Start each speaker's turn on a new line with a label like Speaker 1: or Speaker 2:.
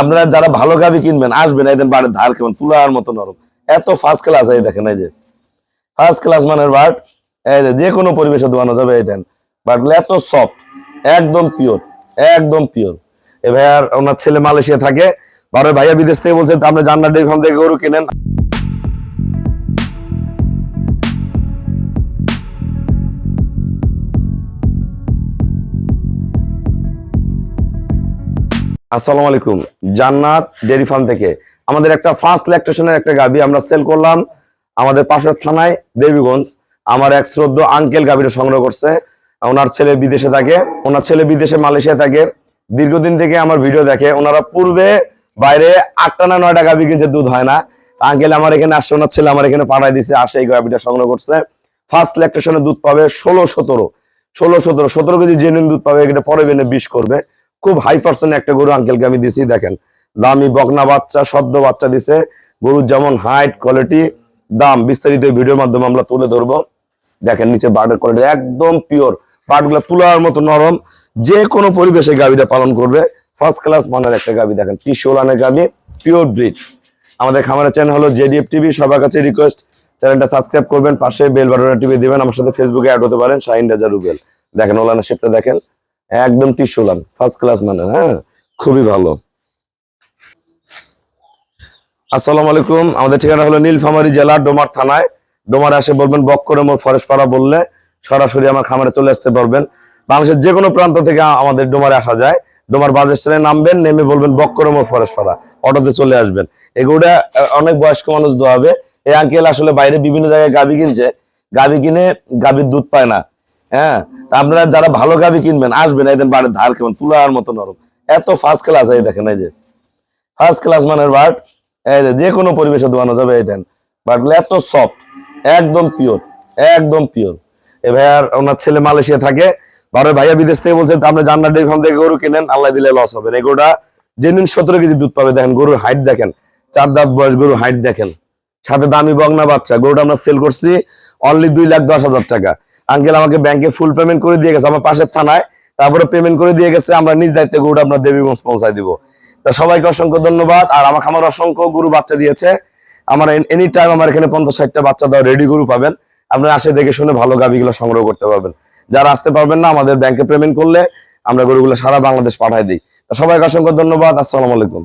Speaker 1: আপনারা যারা ভালো গাবি কিনবেন, আসবেন একদিন বাড়ির ধার কেমন? তুলার মতো নরম। এত ফার্স্ট ক্লাস এই দেখেন, এই যে। ফার্স্ট ক্লাস মানের বাট, এই যে কোনো পরিবেশে দোয়ানো যাবে, এই দেন। বাট এত সফট একদম পিওর একদম পিওর এ ভাইয়ার ওনার ছেলে মালয়েশিয়া থাকে। বারো ভাইয়া বিদেশ থেকে বলছে, আপনি জান্নার ডেরি ফার্ম থেকে গরু কিনেন। আসসালামু আলাইকুম। জান্নাত ডেরি ফার্ম থেকে আমাদের একটা ফার্স্ট ল্যাকটেশনের একটা গাবি আমরা সেল করলাম আমাদের পাশের থানায়, দেবীগঞ্জ। আমার এক শ্রদ্ধ আঙ্কেল গাবিটা সংগ্রহ করছে। ওনার ছেলে বিদেশে থাকে, ওনার ছেলে বিদেশে মালয়েশিয়া থাকে। দীর্ঘদিন থেকে আমার ভিডিও দেখে, ওনারা পূর্বে বাইরে আটটা না নয়টা গাবি কিনছে, দুধ হয় না। আঙ্কেল আমার এখানে আসছে, ওনার ছেলে আমার এখানে পাঠাই দিছে, আসে এই গাবিটা সংগ্রহ করছে। ফার্স্ট ল্যাকটেশনে দুধ পাবে ষোলো সতেরো। ষোলো সতেরো সতেরো কেজি জেনুইন দুধ পাবে এটা পরে বেনে বিষ করবে। খুব হাই পার্সেন্ট একটা গরু আঙ্কেলকে আমি দিছি, দেখেন। দামি বকনা বাচ্চা, সদ্য বাচ্চা দিছে। গরুর যেমন হাইট কোয়ালিটি দাম বিস্তারিত ভিডিওর মাধ্যমে আমরা তুলে ধরবো। দেখেন নিচে বার্ডের কোয়ালিটি একদম পিওর পাটগুলো তুলার মতো নরম। যে কোনো পরিবেশে গাবিটা পালন করবে। ফার্স্ট ক্লাস মানের একটা গাবি দেখেন টিশোলানের গাবি পিওর ব্রিড আমাদের খামারের চ্যানেল হলো জেডিএফ টিভি সবার কাছে রিকোয়েস্ট চ্যানেলটা সাবস্ক্রাইব করবেন, পাশে বেল বাটনটা টিপে দিবেন। আমার সাথে ফেসবুকে অ্যাড হতে পারেন, শাহিন রাজা রুবেল। দেখেন ওলানের শেপটা দেখেন। একদম টিসুলান ফার্স্ট ক্লাস মানে হ্যাঁ? খুবই ভালো। আসসালামু আলাইকুম। আমাদের ঠিকানা হলো নীলফামারী জেলা, ডোমার থানায়। ডোমার আসে বলবেন বক করে মোর ফরেস্ট পাড়া বললে সরাসরি আমার খামারে চলে আসতে পারবেন। বাংলাদেশের যে কোনো প্রান্ত থেকে আমাদের ডোমারে আসা যায়। ডোমার বাস স্ট্যান্ডে নামবেন, নেমে বলবেন বক করে মোর ফরেস্ট পাড়া অটোতে চলে আসবেন। এগুলো অনেক বয়স্ক মানুষ দোয়াবে। এই আঙ্কেল আসলে বাইরে বিভিন্ন জায়গায় গাবি কিনছে। গাবি কিনে গাবির দুধ পায় না। হ্যাঁ? আপনারা যারা ভালো গাবি কিনবেন, আসবেন, এই বাড়ির ধার কেমন? তুলার মতো নরম। এত ফার্স্ট ক্লাস এই দেখেন, এই যে। ফার্স্ট ক্লাস মানের বাট, এই যে কোনো পরিবেশে দোয়ানো যাবে, এই দেন। বাট এত সফট একদম পিওর একদম পিওর এ ভাইয়ার ওনার ছেলে মালয়েশিয়া থাকে, বারো ভাইয়া বিদেশ থেকে বলছে আপনি জান্নার ডেরি ফার্ম থেকে গরু কিনেন, আল্লাহ দিলে লস হবে। না। এই গরুটা জেনুইন সতেরো কেজি দুধ পাবে, দেখেন, গরুর হাইট দেখেন। চার দাঁত বয়স, গরুর হাইট দেখেন। সাথে দামি বগনা বাচ্চা, গরুটা আমরা সেল করছি অনলি দুই লাখ দশ হাজার টাকা। আঙ্কেল আমাকে ব্যাংকে ফুল পেমেন্ট করে দিয়ে গেছে, আমার পাশের থানায়। তারপরে পেমেন্ট করে দিয়ে গেছে, আমরা নিজ দায়িত্বে আপনার দেবীগঞ্জ পৌঁছায় দিব। তা সবাইকে অসংখ্য ধন্যবাদ, আর আমাকে আমার অসংখ্য গরু বাচ্চা দিয়েছে। আমার এনি টাইম আমার এখানে পঞ্চাশ ষাটটা বাচ্চা দেওয়া রেডি গরু পাবেন, আপনারা আসে দেখে শুনে ভালো গাভিগুলো সংগ্রহ করতে পারবেন। যারা আসতে পারবেন না, আমাদের ব্যাংকে পেমেন্ট করলে আমরা গরুগুলো সারা বাংলাদেশ পাঠাই দিই। সবাইকে অসংখ্য ধন্যবাদ, আসসালামু আলাইকুম।